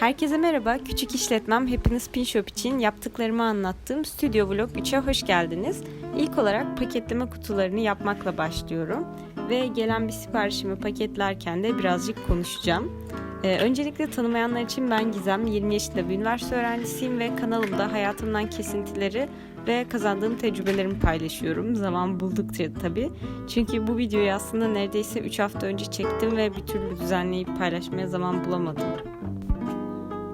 Herkese merhaba. Küçük işletmem Happiness Pin Shop için yaptıklarımı anlattığım Studio Vlog 3'e hoş geldiniz. İlk olarak paketleme kutularını yapmakla başlıyorum. Ve gelen bir siparişimi paketlerken de birazcık konuşacağım. Ee, öncelikle tanımayanlar için ben Gizem, 20 yaşında bir üniversite öğrencisiyim ve kanalımda hayatımdan kesintileri ve kazandığım tecrübelerimi paylaşıyorum. Zaman buldukça tabii. Çünkü bu videoyu aslında neredeyse 3 hafta önce çektim ve bir türlü düzenleyip paylaşmaya zaman bulamadım.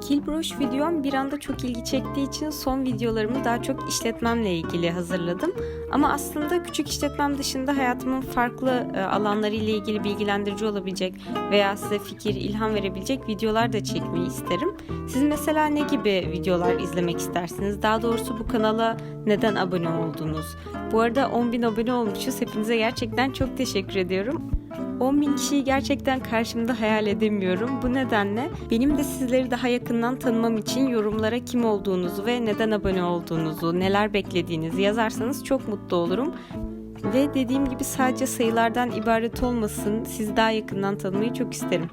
Kilbroş videom bir anda çok ilgi çektiği için son videolarımı daha çok işletmemle ilgili hazırladım. Ama aslında küçük işletmem dışında hayatımın farklı e, alanları ile ilgili bilgilendirici olabilecek veya size fikir, ilham verebilecek videolar da çekmeyi isterim. Siz mesela ne gibi videolar izlemek istersiniz? Daha doğrusu bu kanala neden abone oldunuz? Bu arada 10.000 abone olmuşuz. Hepinize gerçekten çok teşekkür ediyorum. 10 bin kişiyi gerçekten karşımda hayal edemiyorum. Bu nedenle benim de sizleri daha yakından tanımam için yorumlara kim olduğunuzu ve neden abone olduğunuzu, neler beklediğinizi yazarsanız çok mutlu olurum. Ve dediğim gibi sadece sayılardan ibaret olmasın, sizi daha yakından tanımayı çok isterim.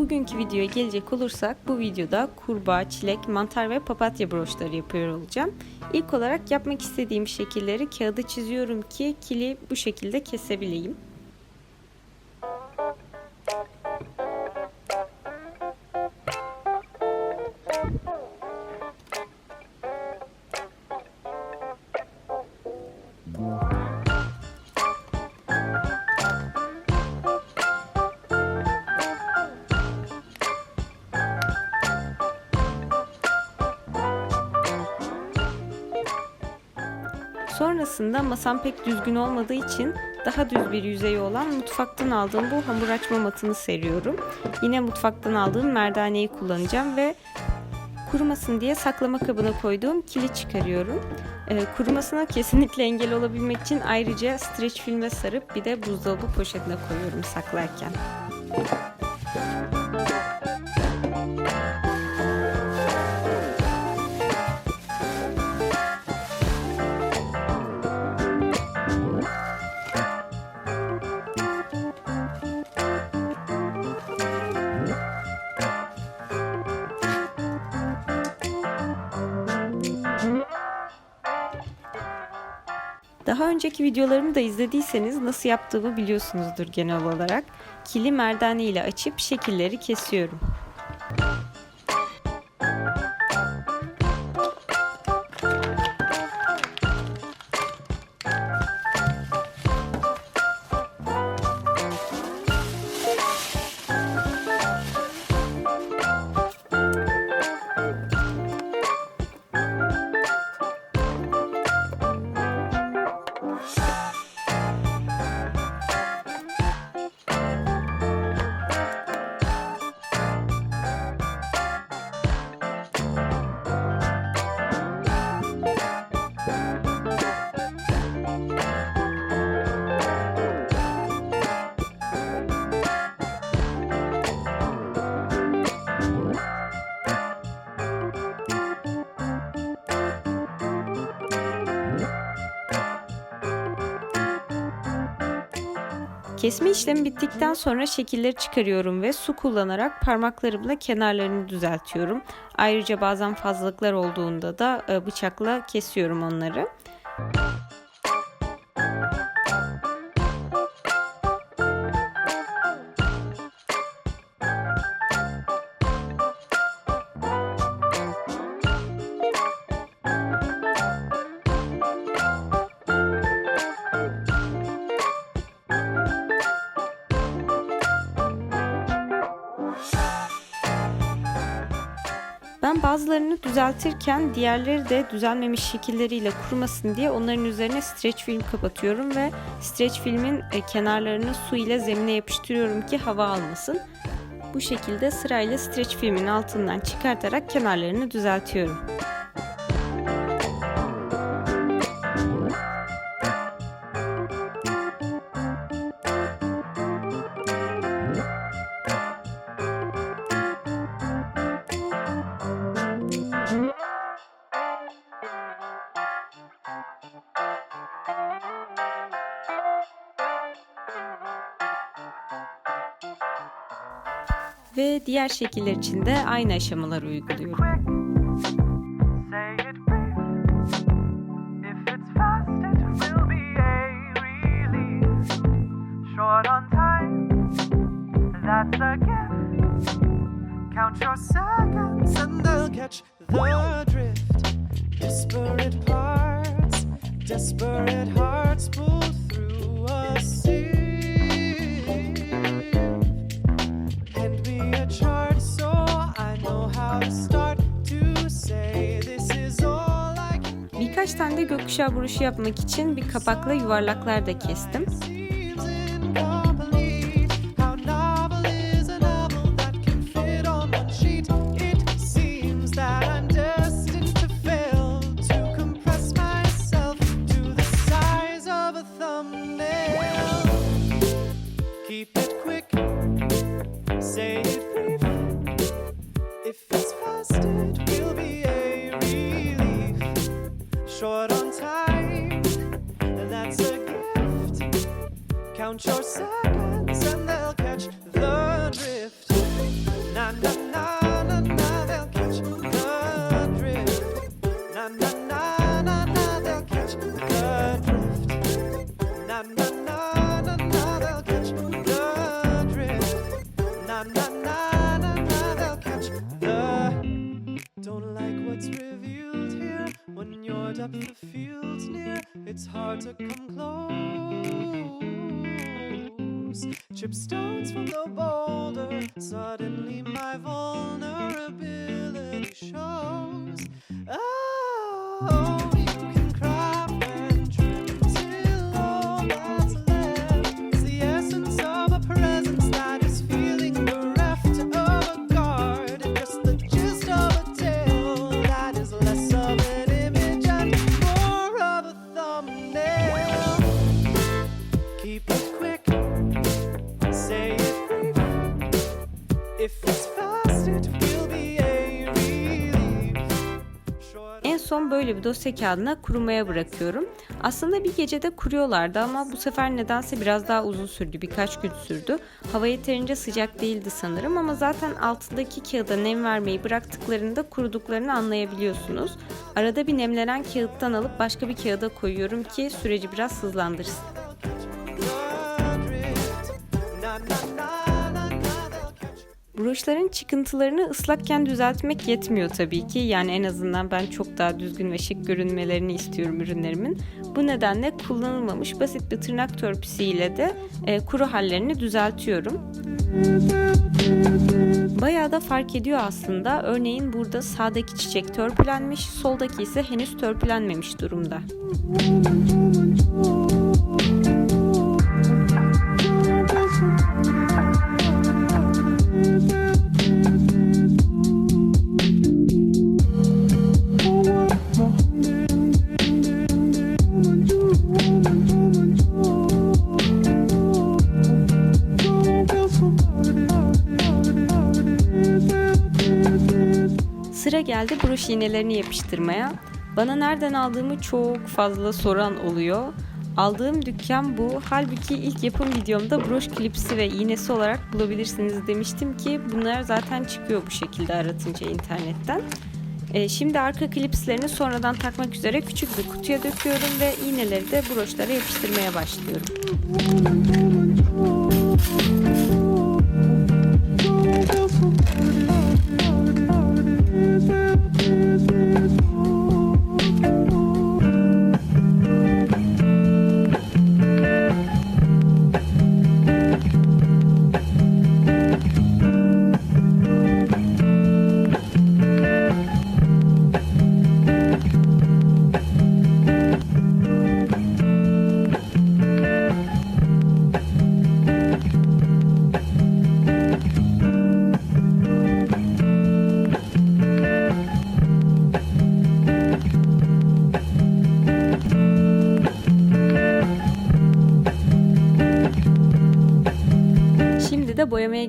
Bugünkü videoya gelecek olursak bu videoda kurbağa, çilek, mantar ve papatya broşları yapıyor olacağım. İlk olarak yapmak istediğim şekilleri kağıda çiziyorum ki kili bu şekilde kesebileyim. Sonrasında masam pek düzgün olmadığı için daha düz bir yüzeyi olan mutfaktan aldığım bu hamur açma matını seriyorum. Yine mutfaktan aldığım merdaneyi kullanacağım ve kurumasın diye saklama kabına koyduğum kili çıkarıyorum. Ee, kurumasına kesinlikle engel olabilmek için ayrıca streç filme sarıp bir de buzdolabı poşetine koyuyorum saklarken. Daha önceki videolarımı da izlediyseniz nasıl yaptığımı biliyorsunuzdur genel olarak. Kili merdane ile açıp şekilleri kesiyorum. Kesme işlemi bittikten sonra şekilleri çıkarıyorum ve su kullanarak parmaklarımla kenarlarını düzeltiyorum. Ayrıca bazen fazlalıklar olduğunda da e, bıçakla kesiyorum onları. Ben düzeltirken diğerleri de düzelmemiş şekilleriyle kurumasın diye onların üzerine streç film kapatıyorum ve streç filmin e, kenarlarını su ile zemine yapıştırıyorum ki hava almasın. Bu şekilde sırayla streç filmin altından çıkartarak kenarlarını düzeltiyorum. Ve diğer şekiller için de aynı aşamaları uyguluyorum. Birkaç tane de gökkuşağı buruşu yapmak için bir kapakla yuvarlaklar da kestim. If it's fast, it will be. Short on time, that's a gift. Count your seconds, and they'll catch the drift. Na na na, your depth of field's near. It's hard to come close. Chip stones from the boulder. Suddenly my vulnerability shows. Oh, böyle bir dosya kağıdına kurumaya bırakıyorum. Aslında bir gecede kuruyorlardı ama bu sefer nedense biraz daha uzun sürdü. Birkaç gün sürdü. Hava yeterince sıcak değildi sanırım ama zaten altındaki kağıda nem vermeyi bıraktıklarında kuruduklarını anlayabiliyorsunuz. Arada bir nemlenen kağıttan alıp başka bir kağıda koyuyorum ki süreci biraz hızlandırsın. Broşların çıkıntılarını ıslakken düzeltmek yetmiyor tabii ki. Yani en azından ben çok daha düzgün ve şık görünmelerini istiyorum ürünlerimin. Bu nedenle kullanılmamış basit bir tırnak törpüsüyle de e, kuru hallerini düzeltiyorum. Bayağı da fark ediyor aslında. Örneğin burada sağdaki çiçek törpülenmiş, soldaki ise henüz törpülenmemiş durumda. Geldi broş iğnelerini yapıştırmaya. Bana nereden aldığımı çok fazla soran oluyor. Aldığım dükkan bu. Halbuki ilk yapım videomda broş klipsi ve iğnesi olarak bulabilirsiniz demiştim ki bunlar zaten çıkıyor bu şekilde aratınca internetten. Ee, şimdi arka klipslerini sonradan takmak üzere küçük bir kutuya döküyorum ve iğneleri de broşlara yapıştırmaya başlıyorum.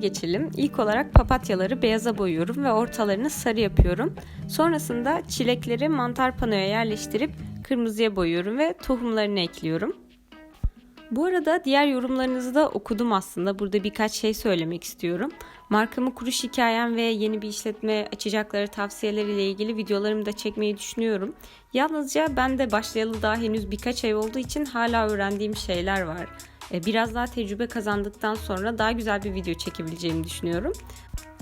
Geçelim. İlk olarak papatyaları beyaza boyuyorum ve ortalarını sarı yapıyorum. Sonrasında çilekleri mantar panoya yerleştirip kırmızıya boyuyorum ve tohumlarını ekliyorum. Bu arada diğer yorumlarınızı da okudum aslında. Burada birkaç şey söylemek istiyorum. Markamı kuruş hikayem ve yeni bir işletme açacakları tavsiyeleriyle ilgili videolarımı da çekmeyi düşünüyorum. Yalnızca ben de başlayalı daha henüz birkaç ay olduğu için hala öğrendiğim şeyler var. E, Biraz daha tecrübe kazandıktan sonra daha güzel bir video çekebileceğimi düşünüyorum.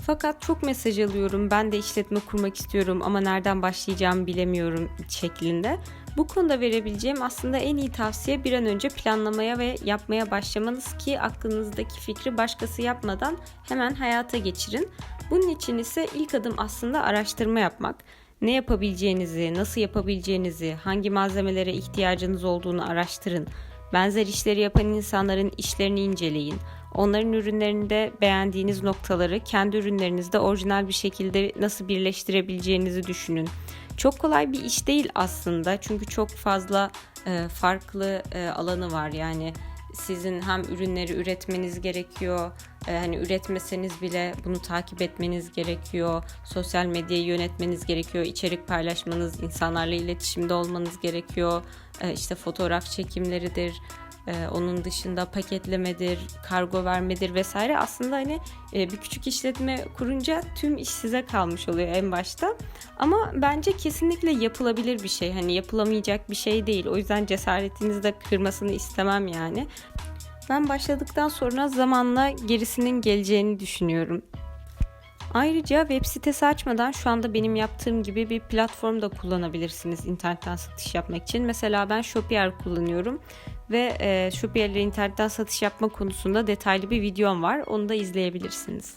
Fakat çok mesaj alıyorum. Ben de işletme kurmak istiyorum ama nereden başlayacağımı bilemiyorum şeklinde. Bu konuda verebileceğim aslında en iyi tavsiye bir an önce planlamaya ve yapmaya başlamanız ki aklınızdaki fikri başkası yapmadan hemen hayata geçirin. Bunun için ise ilk adım aslında araştırma yapmak. Ne yapabileceğinizi, nasıl yapabileceğinizi, hangi malzemelere ihtiyacınız olduğunu araştırın. Benzer işleri yapan insanların işlerini inceleyin. Onların ürünlerinde beğendiğiniz noktaları kendi ürünlerinizde orijinal bir şekilde nasıl birleştirebileceğinizi düşünün. Çok kolay bir iş değil aslında çünkü çok fazla e, farklı e, alanı var yani sizin hem ürünleri üretmeniz gerekiyor e, hani üretmeseniz bile bunu takip etmeniz gerekiyor sosyal medyayı yönetmeniz gerekiyor içerik paylaşmanız insanlarla iletişimde olmanız gerekiyor e, işte fotoğraf çekimleridir ee, onun dışında paketlemedir, kargo vermedir vesaire. Aslında hani e, bir küçük işletme kurunca tüm iş size kalmış oluyor en başta. Ama bence kesinlikle yapılabilir bir şey. Hani yapılamayacak bir şey değil. O yüzden cesaretinizi de kırmasını istemem yani. Ben başladıktan sonra zamanla gerisinin geleceğini düşünüyorum. Ayrıca web sitesi açmadan şu anda benim yaptığım gibi bir platform da kullanabilirsiniz internetten satış yapmak için. Mesela ben Shopier kullanıyorum ve e, ile internetten satış yapma konusunda detaylı bir videom var. Onu da izleyebilirsiniz.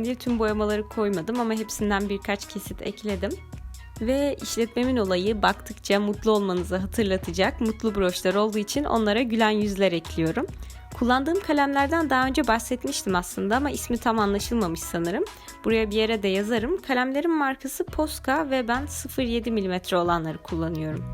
Olmasın diye tüm boyamaları koymadım ama hepsinden birkaç kesit ekledim. Ve işletmemin olayı baktıkça mutlu olmanızı hatırlatacak mutlu broşlar olduğu için onlara gülen yüzler ekliyorum. Kullandığım kalemlerden daha önce bahsetmiştim aslında ama ismi tam anlaşılmamış sanırım. Buraya bir yere de yazarım. Kalemlerin markası Posca ve ben 0.7 mm olanları kullanıyorum.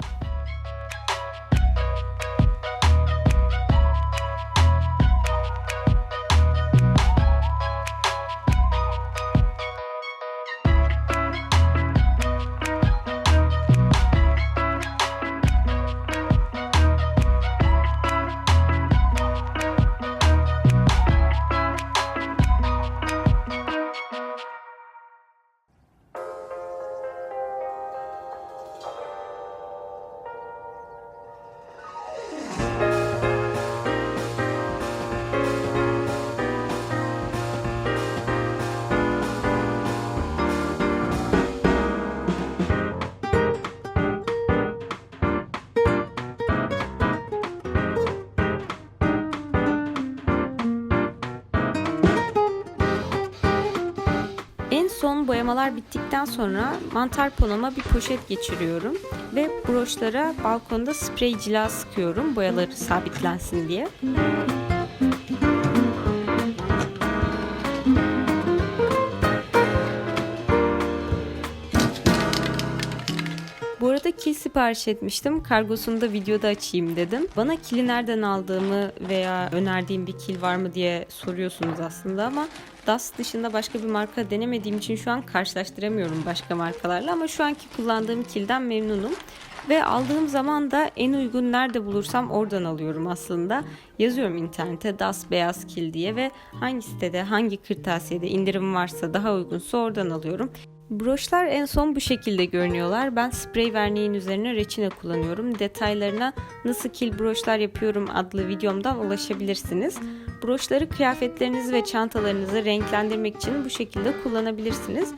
Son boyamalar bittikten sonra mantar ponama bir poşet geçiriyorum ve broşlara balkonda sprey cila sıkıyorum boyaları sabitlensin diye. Bu kil sipariş etmiştim. Kargosunu da videoda açayım dedim. Bana kili nereden aldığımı veya önerdiğim bir kil var mı diye soruyorsunuz aslında ama Das dışında başka bir marka denemediğim için şu an karşılaştıramıyorum başka markalarla ama şu anki kullandığım kilden memnunum. Ve aldığım zaman da en uygun nerede bulursam oradan alıyorum aslında. Yazıyorum internete Das Beyaz Kil diye ve hangi sitede, hangi kırtasiyede indirim varsa daha uygunsa oradan alıyorum. Broşlar en son bu şekilde görünüyorlar. Ben sprey verniğin üzerine reçine kullanıyorum. Detaylarına nasıl kil broşlar yapıyorum adlı videomdan ulaşabilirsiniz. Broşları kıyafetlerinizi ve çantalarınızı renklendirmek için bu şekilde kullanabilirsiniz.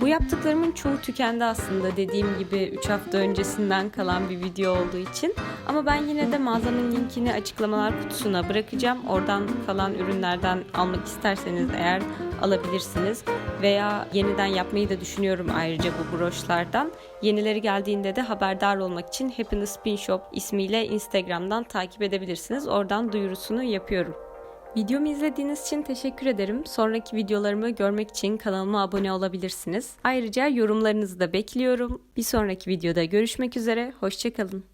Bu yaptıklarımın çoğu tükendi aslında dediğim gibi 3 hafta öncesinden kalan bir video olduğu için. Ama ben yine de mağazanın linkini açıklamalar kutusuna bırakacağım. Oradan kalan ürünlerden almak isterseniz eğer alabilirsiniz. Veya yeniden yapmayı da düşünüyorum ayrıca bu broşlardan. Yenileri geldiğinde de haberdar olmak için Happiness Pin Shop ismiyle Instagram'dan takip edebilirsiniz. Oradan duyurusunu yapıyorum. Videomu izlediğiniz için teşekkür ederim. Sonraki videolarımı görmek için kanalıma abone olabilirsiniz. Ayrıca yorumlarınızı da bekliyorum. Bir sonraki videoda görüşmek üzere. Hoşçakalın.